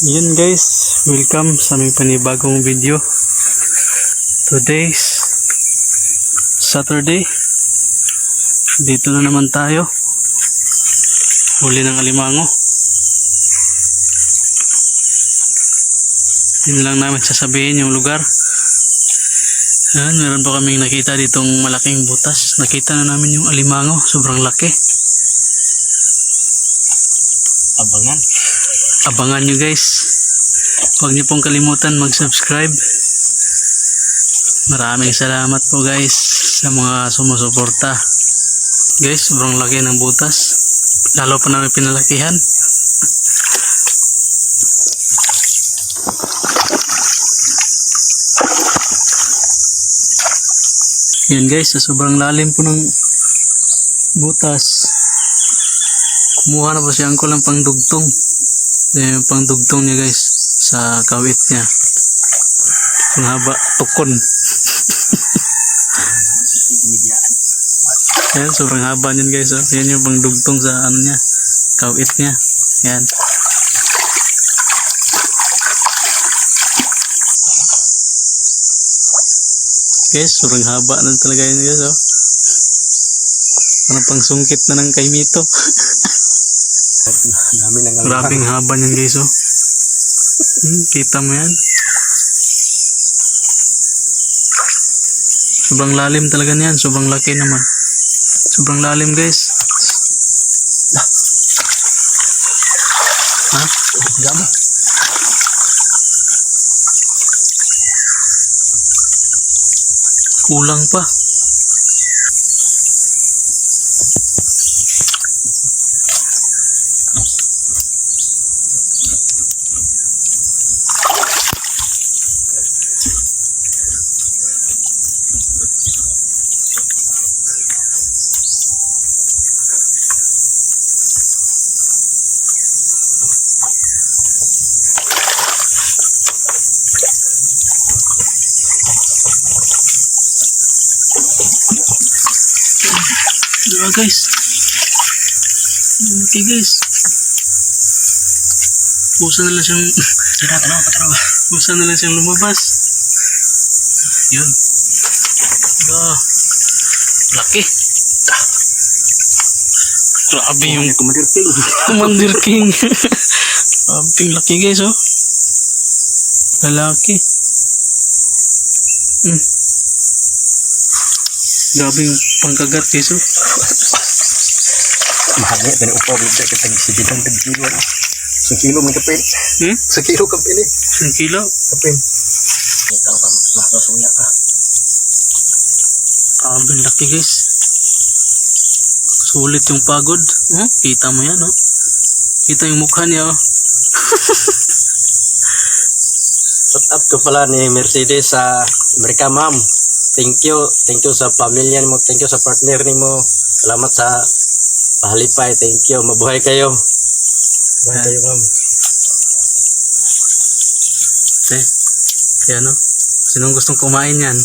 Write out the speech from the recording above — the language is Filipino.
Yun guys, welcome sa aming panibagong video. Today's Saturday. Dito na naman tayo. Huli ng alimango. Yun lang namin sasabihin yung lugar. Ayan, meron pa kaming nakita ditong malaking butas. Nakita na namin yung alimango. Sobrang laki. Abangan. Abangan nyo guys. Huwag nyo pong kalimutan mag subscribe maraming salamat po guys sa mga sumusuporta. Guys sobrang laki ng butas. Lalo pa namin pinalakihan. Yan guys sa sobrang lalim po ng butas. Kumuha na po si uncle ng pangdugtong yung pangdugtong niya guys sa kawit niya. Ang haba, tukon. Yan, sobrang haba niyan guys. Oh. Yan yung pangdugtong sa ano niya, kawit niya. Yan. Guys, sobrang haba na talaga yun guys. Oh. Parang pang sungkit na ng kay Mito. Dami nang Grabing haba niyan guys oh. Hmm, kita mo yan. Sobrang lalim talaga niyan. Sobrang laki naman. Sobrang lalim guys. Ha? Gamo. Kulang pa. Diba guys? Okay guys. Pusa na lang siyang Tara, tara, tara. pusa na lang siyang lumabas. Yun. Ah, laki. Ah. Grabe yung Kumadir Pilo. Commander King. Grabe laki guys oh. Lalaki. Hmm. Grabe yung pangkagat guys oh. Mahal niya. Tani upaw. Bisa kita sibitan tag kilo. ano. Sa kilo may kapin. Hmm? Sa kilo kapin eh. Isang kilo. Kapin. Ikaw ka. Masusuya ka. Grabe laki guys. Sulit yung pagod. Oh, kita mo yan oh. Kita yung mukha niya oh. Shout out ko pala ni Mercedes sa Amerika, ma'am. Thank you. Thank you sa pamilya mo. Thank you sa partner ni mo. Salamat sa pahalipay. Thank you. Mabuhay kayo. Mabuhay kayo, ma'am. Eh, kaya no. Sinong gustong kumain yan?